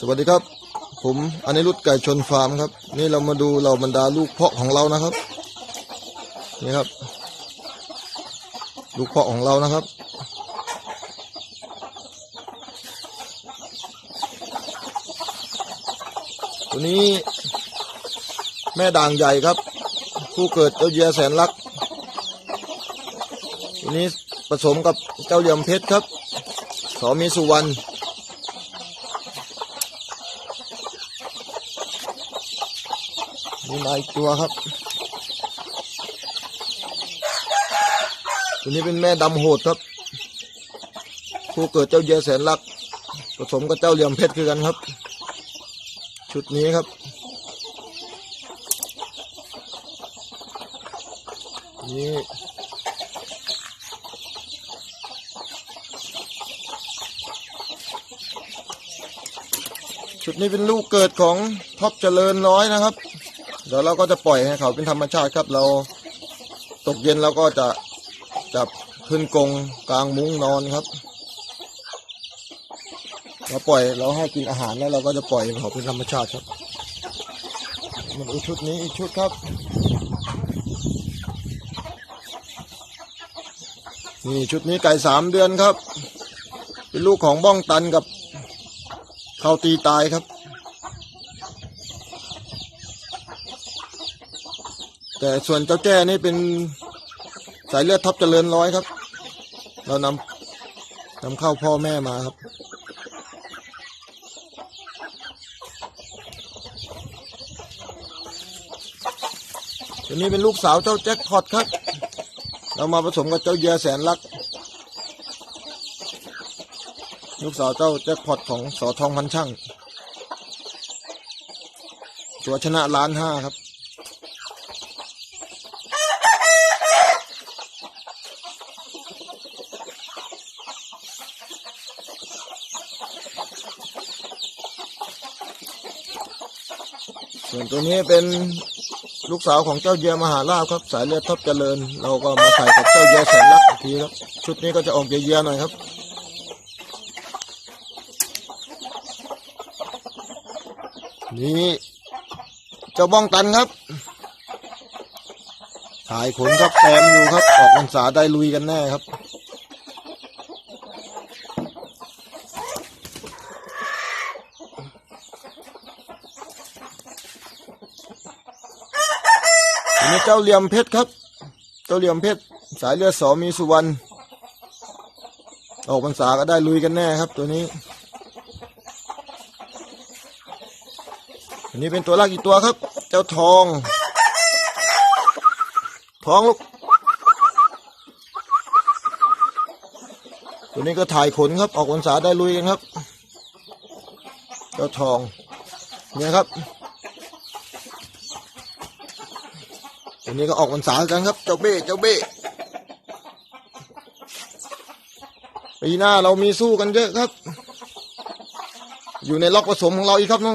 สวัสดีครับ ผมอนิรุตไก่ชนฟาร์มครับ นี่เรามาดูเราบรรดาลูกเพาะของเรานะครับ นี่ครับ ลูกเพาะของเรานะครับ ตัวนี้แม่ด่างใหญ่ครับ ผู้เกิดเจ้าเยียแสนรักตัวนี้ผสมกับเจ้าเหลี่ยมเพชรครับสอมีสุวรรณ มีมาอีกตัวครับ ตัวนี้เป็นแม่ดำโหดครับผู้เกิดเจ้าเยียแสนรัก ผสมกับเจ้าเหลี่ยมเพชรคือกันครับ ชุดนี้ครับ นี่ชุดนี้เป็นลูกเกิดของท็อปเจริญน้อยนะครับ เดี๋ยวเราก็จะปล่อยให้เขาเป็นธรรมชาติครับ เราตกเย็นเราก็จะจับขึ้นกรงกลางมุ้งนอนครับ เราปล่อยเราให้กินอาหารแล้วเราก็จะปล่อยเขาเป็นธรรมชาติครับมันอีกชุดนี้อีกชุดครับ นี่ชุดนี้ไก่สามเดือนครับ เป็นลูกของบ้องตันกับเขาตีตายครับ แต่ส่วนเจ้าแจ้นี่เป็นสายเลือดท็อปเจริญร้อยครับ เรานำนำเข้าพ่อแม่มาครับ ตัวนี้เป็นลูกสาวเจ้าแจ็คพอตครับ เรามาผสมกับเจ้าเยียแสนรัก ลูกสาวเจ้าแจ็คพอตของสอทองพันช่าง ตัวชนะล้านห้าครับ ส่วนตัวนี้เป็นลูกสาวของเจ้าเยียมหาลาภครับ สายเลือดทับเจริญ เราก็มาใส่กับเจ้าเยียแสนรักอีกทีครับ ชุดนี้ก็จะออกเยียๆหน่อยครับนี่เจ้าบ้องตันครับถ่ายขนครับแซมอยู่ครับ ออกพรรษาได้ลุยกันแน่ครับ อันนี้เจ้าเหลี่ยมเพชรครับ เจ้าเหลี่ยมเพชรสายเลือดสอมีสุวรรณออกพรรษาก็ได้ลุยกันแน่ครับ ตัวนี้ อันนี้เป็นตัวลากอีกตัวครับ เจ้าทอง ทองลูกตัวนี้ก็ถ่ายขนครับ ออกพรรษาได้ลุยกันครับ เจ้าทองเนี่ยครับ อันนี้ก็ออกพรรษากันครับ เจ้าเบ้เจ้าเบ้ปีหน้าเรามีสู้กันเยอะครับ อยู่ในล็อกผสมของเราอีกครับน้องครับ